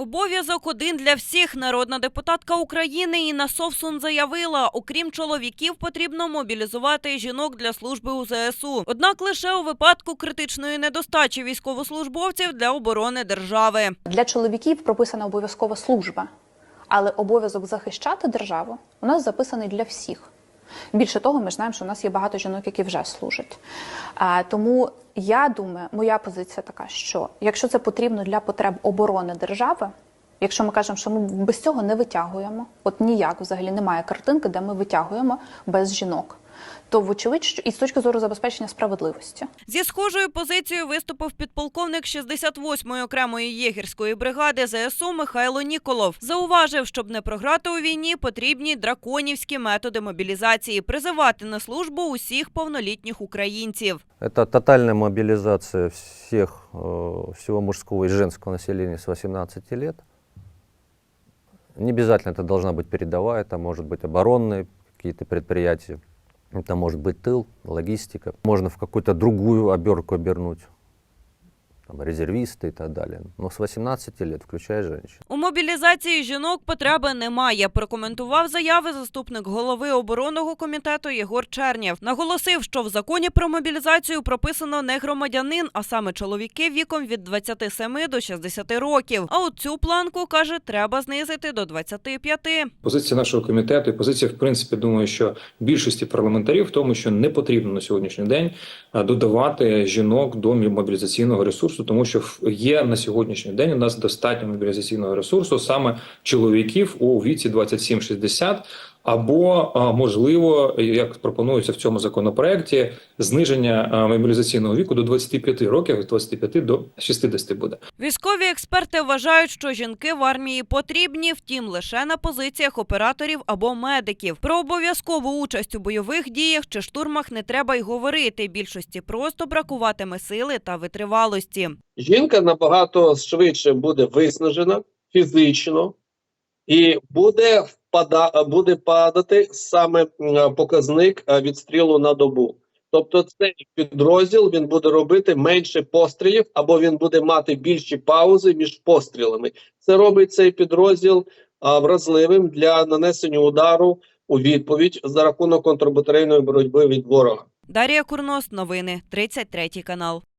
Обов'язок один для всіх. Народна депутатка України Інна Совсун заявила, окрім чоловіків, потрібно мобілізувати жінок для служби у ЗСУ. Однак лише у випадку критичної недостачі військовослужбовців для оборони держави. Для чоловіків прописана обов'язкова служба, але обов'язок захищати державу у нас записаний для всіх. Більше того, ми знаємо, що у нас є багато жінок, які вже служать. Тому я думаю, моя позиція така, що якщо це потрібно для потреб оборони держави, якщо ми кажемо, що ми без цього не витягуємо, от ніяк взагалі немає картинки, де ми витягуємо без жінок, то вочевидь, що і з точки зору забезпечення справедливості. Зі схожою позицією виступив підполковник 68-ї окремої єгерської бригади ЗСУ Михайло Ніколов. Зауважив, щоб не програти у війні, потрібні драконівські методи мобілізації, призивати на службу усіх повнолітніх українців. Это тотальная мобилизация всех, э, всего мужского и женского населения с 18 лет. Не обязательно это должна быть передовая, это может быть оборонные какие-то предприятия, это может быть тыл, логистика. Можно в какую-то другую оберку обернуть, там, резервисты и так далее. Но с 18 лет, включая женщин. У мобілізації жінок потреби немає. Прокоментував заяви заступник голови оборонного комітету Єгор Чернєв. Наголосив, що в законі про мобілізацію прописано не громадянин, а саме чоловіки віком від 27 до 60 років. А от цю планку каже, треба знизити до 25. Позиція нашого комітету і позиція, в принципі, думаю, що більшості парламентарів в тому, що не потрібно на сьогоднішній день додавати жінок до мобілізаційного ресурсу, тому що є на сьогоднішній день у нас достатньо мобілізаційного ресурсу саме чоловіків у віці 27-60, або можливо, як пропонується в цьому законопроекті, зниження мобілізаційного віку до 25 років, з 25 до 60 буде. Військові експерти вважають, що жінки в армії потрібні, втім лише на позиціях операторів або медиків. Про обов'язкову участь у бойових діях чи штурмах не треба й говорити. Більшості просто бракуватиме сили та витривалості. жінка набагато швидше буде виснажена фізично і буде буде падати саме показник е, відстрілу на добу. Тобто цей підрозділ він буде робити менше пострілів, або він буде мати більші паузи між пострілами. Це робить цей підрозділ а, вразливим для нанесення удару у відповідь за рахунок контрбатарейної боротьби від ворога. Дар'я Курнос, новини 33 канал.